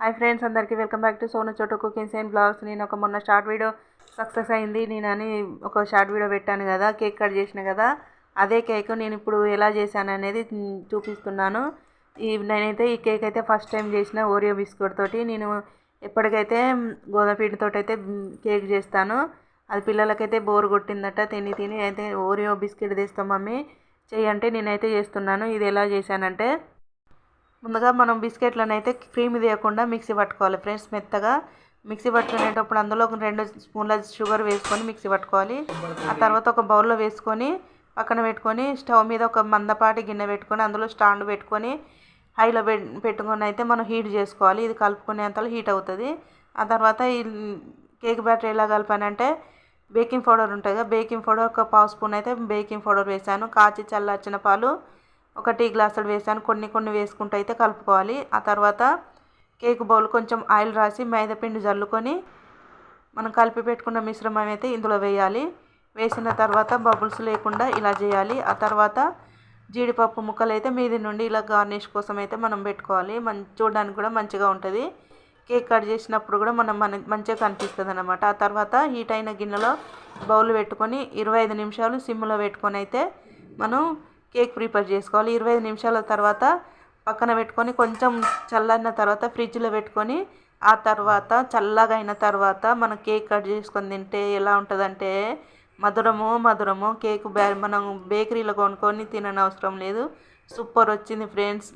Hi friends అందరికీ welcome back to Sonu Chotu cookings and blogs. నేను ఒక మొన్న షార్ట్ వీడియో సక్సెస్ అయింది. నేను అని ఒక షార్ట్ వీడియో పెట్టాను కదా కేక్ కట్ చేసిన కదా అదే కేక్ నేను ఇప్పుడు ఎలా చేశాను అనేది చూపిస్తున్నాను. ఈ నేనైతే ఈ కేక్ అయితే ఫస్ట్ టైం చేసిన ఓరియో బిస్కెట్ తోటి. నేను ఎప్పటికైతే మ్, గోధుమ పిండితో అయితే కేక్ చేస్తాను. అది పిల్లలకైతే బోర్ కొట్టిందట తిని తిని అయితే ఓరియో బిస్కెట్ తెస్తాం మమ్మీ. చేయంటే నేనైతే చేస్తున్నాను. ఇది ఎలా చేశానంటే ముందుగా మనం బిస్కెట్లను అయితే క్రీమ్ తీయకుండా మిక్సీ పట్టుకోవాలి. ఫ్రెండ్స్ మెత్తగా మిక్సీ పట్టుకునేటప్పుడు అందులో ఒక రెండు స్పూన్ల షుగర్ వేసుకొని మిక్సీ పట్టుకోవాలి. ఆ తర్వాత ఒక బౌల్లో వేసుకొని పక్కన పెట్టుకొని స్టవ్ మీద ఒక మందపాటి గిన్నె పెట్టుకొని అందులో స్టాండ్ పెట్టుకొని హైలో పెట్టుకొని అయితే మనం హీట్ చేసుకోవాలి. ఇది కలుపుకునేంతలో హీట్ అవుతుంది. ఆ తర్వాత ఈ కేక్ బ్యాటర్ ఎలా కలపానంటే బేకింగ్ పౌడర్ ఉంటుంది కదా బేకింగ్ పౌడర్ ఒక పావు స్పూన్ అయితే బేకింగ్ పౌడర్ వేసాను. కాచి చల్లార్చిన పాలు ఒక టీ గ్లాసులు వేసాను కొన్ని కొన్ని వేసుకుంటూ అయితే కలుపుకోవాలి. ఆ తర్వాత కేక్ బౌల్ కొంచెం ఆయిల్ రాసి మైదాపిండి జల్లుకొని మనం కలిపి పెట్టుకున్న మిశ్రమం అయితే ఇందులో వేయాలి. వేసిన తర్వాత బబుల్స్ లేకుండా ఇలా చేయాలి. ఆ తర్వాత జీడిపప్పు ముక్కలు అయితే మీది నుండి ఇలా గార్నిష్ కోసం అయితే మనం పెట్టుకోవాలి. మం చూడడానికి కూడా మంచిగా ఉంటుంది. కేక్ కట్ చేసినప్పుడు కూడా మనం మన మంచిగా కనిపిస్తుంది అనమాట ఆ తర్వాత హీట్ అయిన గిన్నెలో బౌల్ పెట్టుకొని ఇరవై ఐదు నిమిషాలు సిమ్లో పెట్టుకొని అయితే మనం కేక్ ప్రిపేర్ చేసుకోవాలి. ఇరవై నిమిషాల తర్వాత పక్కన పెట్టుకొని కొంచెం చల్లన్న తర్వాత ఫ్రిడ్జ్లో పెట్టుకొని ఆ తర్వాత చల్లగా అయిన తర్వాత మనం కేక్ కట్ చేసుకొని తింటే ఎలా ఉంటుందంటే మధురము మధురము కేక్ బ్యా మనం బేకరీలో కొనుక్కొని తినని అవసరం లేదు. సూపర్ వచ్చింది ఫ్రెండ్స్.